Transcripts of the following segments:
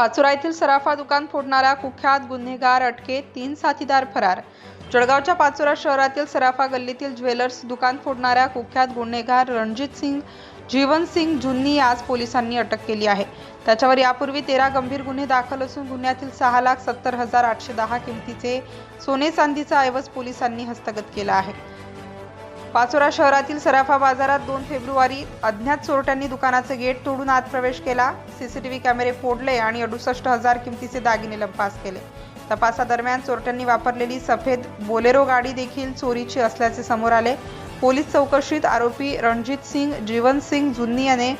पाचोरा येथील सराफा दुकान फोडणारा कुख्यात गुन्हेगार अटकेत तीन साथीदार फरार. जळगावच्या पाचोरा शहरातील सराफा गल्लीतील ज्वेलर्स दुकान फोडणाऱ्या कुख्यात गुन्हेगार रणजित सिंग जीवन सिंग जुन्नी आज पोलिसांनी अटक केली आहे. त्याच्यावर यापूर्वी तेरा गंभीर गुन्हे दाखल असून गुन्ह्यातील सहा लाख सत्तर हजार आठशे दहा किमतीचे सोने चांदीचा ऐवज पोलिसांनी हस्तगत केला आहे. पाचोरा शहरातील सराफा बाजारात दोन फेब्रुवारी अज्ञात चोरट्यांनी दुकानाचं गेट तोडून आत प्रवेश केला. सीसीटीव्ही कॅमेरे फोडले आणि अडुसष्ट हजार किमतीचे दागिने लंपास केले. तपासादरम्यान चोरट्यांनी वापरलेली सफेद बोलेरो गाडी देखील चोरीची असल्याचे समोर आले. पोलीस चौकशीत आरोपी रणजित सिंग जीवन सिंग जुन्नी याने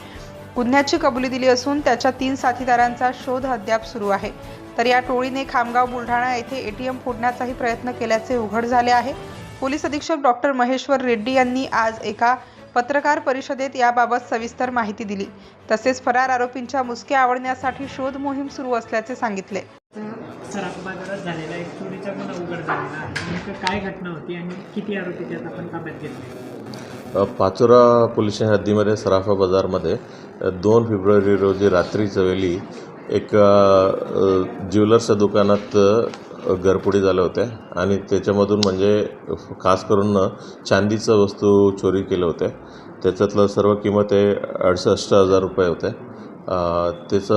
गुन्ह्याची कबुली दिली असून त्याच्या तीन साथीदारांचा शोध अद्याप सुरू आहे. तर या टोळीने खामगाव बुलढाणा येथे एटीएम फोडण्याचाही प्रयत्न केल्याचे उघड झाले आहे. पोलीस अधीक्षक डॉक्टर महेश्वर रेड्डी यांनी आज एका पत्रकार परिषदेत याबाबत सविस्तर माहिती दिली. तसेच फरार आरोपींच्या मुसक्या आवडण्यासाठी शोध मोहीम सुरू असल्याचे सांगितले. सराफ बाजारात झालेला एक चोरीचा गुन्हा उघड झालेला आहे. नेमकं काय घटना होती आणि किती आरोपी त्यात आपण ताब्यात घेतले? अ, पाचोरा पोलीस स्टेशन हद्दीमध्ये सराफा बाजारमध्ये दोन फेब्रुवारी रोजी रात्रीच्या वेळी एक ज्वेलर्सच्या दुकानात अ, झाल्या होत्या. आणि त्याच्यामधून म्हणजे खास करून चांदीचं वस्तू चोरी केल्या होत्या. त्याच्यातलं सर्व किंमत हे अडसष्ट हजार रुपये होते. त्याचा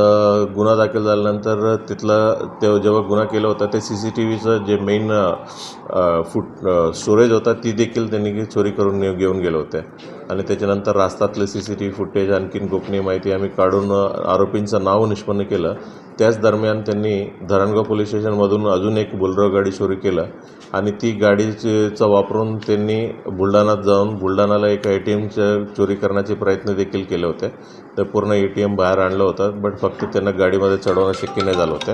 गुन्हा दाखल झाल्यानंतर तिथलं ते जेव्हा गुन्हा केला होता ते सी सी टी व्हीचं जे मेन फुट स्टोरेज होता ती देखील त्यांनी चोरी करून घेऊन गेले होते आणि त्याच्यानंतर रास्तातले C C T V footage आणखीन गोपनीय माहिती आम्ही काढून आरोपींचं नाव निष्पन्न केलं. त्याच दरम्यान त्यांनी धरणगाव पोलीस स्टेशनमधून अजून एक बुलरो गाडी चोरी केलं. आणि ती गाडीचा वापरून त्यांनी बुलढाणात जाऊन बुलढाण्याला एका ए टी एमचं चोरी करण्याचे प्रयत्न देखील केले होते. तर पूर्ण ए टी एम बाहेर आणलं होतं बट फक्त त्यांना गाडीमध्ये चढवणं शक्य नाही झालं होतं.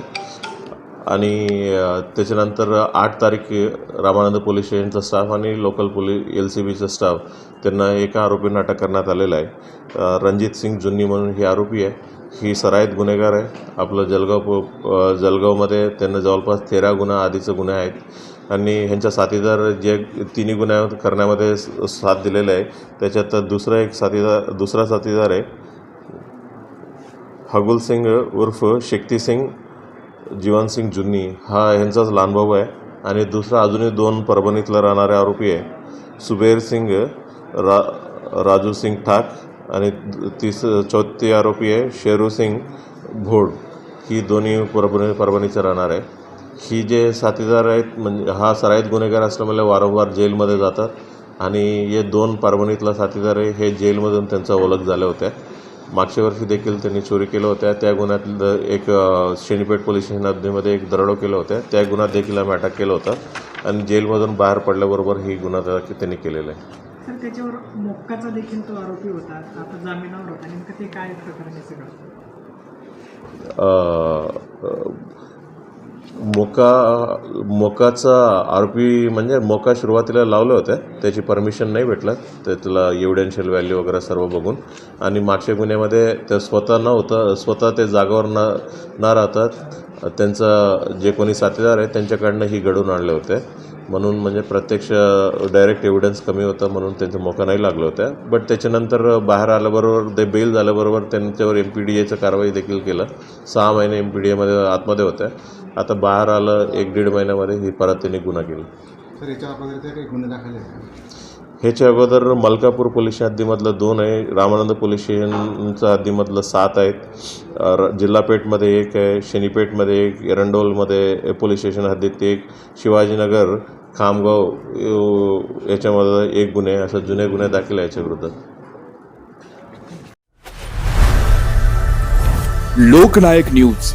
आणि त्याच्यानंतर आठ तारीख रामानंद पोलीस स्टेशनचा स्टाफ आणि लोकल पोलीस एल सी बीचा स्टाफ त्यांना एका आरोपींना अटक करण्यात आलेला आहे. रणजित सिंग जुन्नी म्हणून ही आरोपी आहे. ही सराईत गुन्हेगार आहे. आपलं जलगाव जलगावमध्ये त्यांना जवळपास तेरा गुन्हा आधीचे गुन्हे आहेत. आणि ह्यांच्या साथीदार जे तिन्ही गुन्ह्या करण्यामध्ये स- साथ दिलेला आहे. त्याच्यात दुसरा एक साथीदार दुसरा साथीदार आहे. हगुल सिंग उर्फ शक्ती सिंग जीवनसिंग जुन्नी हा ह्यांचाच लहान भाऊ आहे आणि दुसरा अजूनही दोन परभणीतला राहणारे आरोपी आहे. सुबेर सिंग रा राजू सिंग ठाक आणि तिस चौथी आरोपी आहे शेरू सिंग भोड. ही दोन्ही परभणी परभणीचे राहणार आहे. ही जे साथीदार आहेत म्हणजे हा सराईत गुन्हेगार असल्यामुळे वारंवार जेलमध्ये जातात आणि हे दोन परभणीतला साथीदार आहे हे जेलमधून त्यांचा ओळख झाल्या होत्या. मागच्या वर्षी देखील त्यांनी चोरी केल्या होत्या. त्या गुन्ह्यातलं एक शेणीपेठ पोलीस स्टेशन हद्दीमध्ये एक दरोडो केला होत्या त्या गुन्ह्यात देखील आम्ही अटक केलं होतं. आणि जेलमधून बाहेर पडल्याबरोबर ही गुन्हा त्या- त्यांनी केलेला आहे. त्याच्यावर मोक्काचा देखील तो आरोपी होता. आता जामिनावर होता. नेमकं ते काय प्रकरण आहे सगळं? मोका मोकाचा आरोपी म्हणजे मोका सुरुवातीला लावलं होतं. त्याची परमिशन नाही भेटलं. तर त्याला एव्हिडेन्शियल व्हॅल्यू वगैरे सर्व बघून. आणि मागच्या गुन्ह्यामध्ये ते स्वतः न होतं स्वतः ते जागावर न न राहतात. त्यांचं जे कोणी साथीदार आहे त्यांच्याकडनं ही घडून आणले होते. म्हणून म्हणजे प्रत्यक्ष डायरेक्ट एव्हिडन्स कमी होतं म्हणून त्यांचं मोका नाही लागलं होत्या बट त्याच्यानंतर बाहेर आल्याबरोबर ते बेल झाल्याबरोबर त्यांच्यावर एम पी डी एचं कारवाई देखील केलं. सहा महिने एम पी डी एमध्ये आतमध्ये होत्या आता बाहेर आलं एक दीड महिन्यामध्ये ही परत त्यांनी गुन्हा केला. सर याच्या अगोदर काही गुन्हे दाखल आहेत का? ह्याच्या अगोदर मलकापूर पोलीस हद्दीमधलं दोन आहे रामानंद पोलीस स्टेशनचं हद्दीमधलं सात आहेत. जिल्हापेठमध्ये एक आहे शनीपेठमध्ये एक एरंडोलमध्ये पोलीस स्टेशन हद्दीत एक शिवाजीनगर खामगाव याच्यामध्ये एक गुन्हे असं जुने गुन्हे दाखल आहे याच्याविरुद्ध लोकनायक न्यूज.